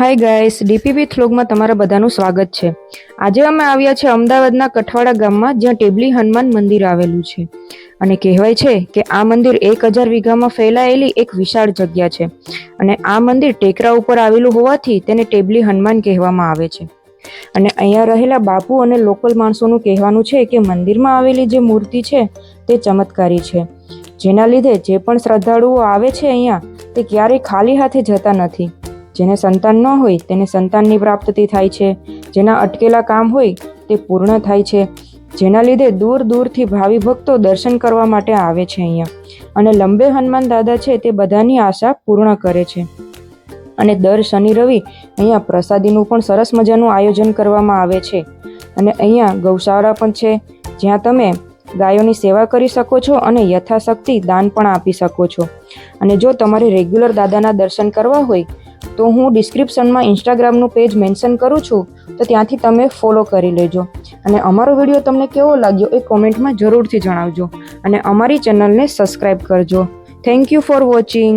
Hi guys DP with વ્લોગમાં તમારા બધાનું સ્વાગત છે. આજે અમે આવ્યા છે અમદાવાદના કઠવાડા ગામમાં, જ્યાં ટેબલી હનુમાન મંદિર આવેલું છે. અને કહેવાય છે કે આ મંદિર એક હજાર વીઘામાં ફેલાયેલી એક વિશાળ જગ્યા છે. અને આ મંદિર ટેકરા ઉપર આવેલું હોવાથી તેને ટેબલી હનુમાન કહેવામાં આવે છે. અને અહીંયા રહેલા બાપુ અને લોકલ માણસોનું કહેવાનું છે કે મંદિરમાં આવેલી જે મૂર્તિ છે, તે ચમત્કારી છે. જેના લીધે જે પણ શ્રદ્ધાળુઓ આવે છે અહીંયા, તે ક્યારેય ખાલી હાથે જતા નથી. જેને સંતાન ન હોય તેને સંતાનની પ્રાપ્તિ થાય છે. જેના અટકેલા કામ હોય તે પૂર્ણ થાય છે. જેના લીધે દૂર દૂરથી ભાવિ ભક્તો દર્શન કરવા માટે આવે છે અહીંયા. અને લંબે હનુમાન દાદા છે તે બધાની આશા પૂર્ણ કરે છે. અને દર શનિ રવિ અહીંયા પ્રસાદીનું પણ સરસ મજાનું આયોજન કરવામાં આવે છે. અને અહીંયા ગૌશાળા પણ છે. જ્યાં તમે ગાયોની સેવા કરી શકો છો અને યથાશક્તિ દાન પણ આપી શકો છો. અને જો તમારે રેગ્યુલર દાદાના દર્શન કરવા હોય તો હું ડિસ્ક્રિપ્શનમાં ઇન્સ્ટાગ્રામનું પેજ મેન્શન કરું છું, તો ત્યાંથી તમે ફોલો કરી લેજો. અને અમારો વીડિયો તમને કેવો લાગ્યો એ કોમેન્ટમાં જરૂરથી જણાવજો. અને અમારી ચેનલને સબસ્ક્રાઈબ કરજો. Thank you for watching